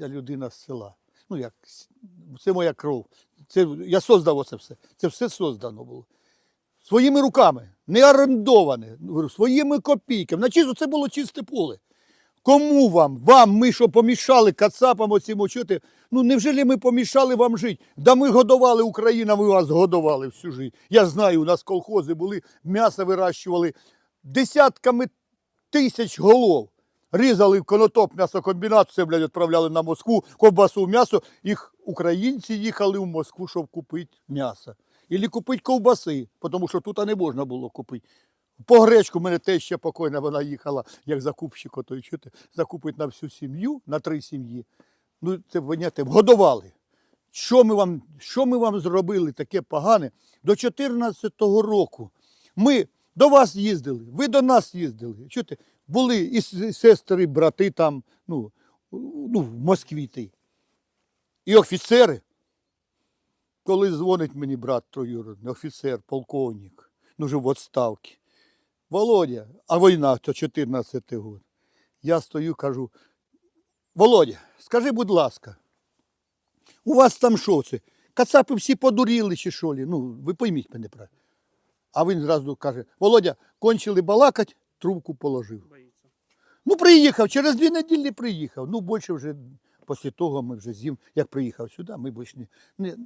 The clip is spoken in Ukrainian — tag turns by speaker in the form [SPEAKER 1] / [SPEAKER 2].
[SPEAKER 1] я людина з села. Ну, як, це моя кров. Це, я создав оце все. Це все создано було. Своїми руками, не орендоване, своїми копійками. На чисто це було чисте поле. Кому вам? Вам, ми що помішали кацапам оцім очути? Ну невже ми помішали вам жити? Да ми годували Україна, ми вас годували всю життя. Я знаю, у нас колхози були, м'ясо вирощували десятками тисяч голов. Різали в конотоп м'ясокомбінат, все, блядь, відправляли на Москву, ковбасу, м'ясо. Їх українці їхали в Москву, щоб купити м'ясо. Ілі купити ковбаси, тому що тут не можна було купити. По гречку мене теж ще покойна, вона їхала як закупщик, ото чути, закупить на всю сім'ю, на три сім'ї. Ну, це поняття, годували. Що ми вам, що ми вам зробили таке погане? До 14-го року ми до вас їздили, ви до нас їздили. Чуєте? Були і сестри, і брати там, ну, ну, в Москві ти. І офіцери. Коли дзвонить мені брат троюродний, офіцер, полковник, ну вже в відставці. Володя, а війна то 14 год. Я стою, кажу, Володя, скажи, будь ласка, у вас там що це? Кацапи всі подуріли чи що лі? Ну, ви пойміть мене правильно. А він зразу каже: Володя, кончили балакать, трубку положив.
[SPEAKER 2] Боїться.
[SPEAKER 1] Ну, приїхав, через дві неділі приїхав. Ну, більше вже після того ми вже з'їм, як приїхав сюди, ми більше не, не,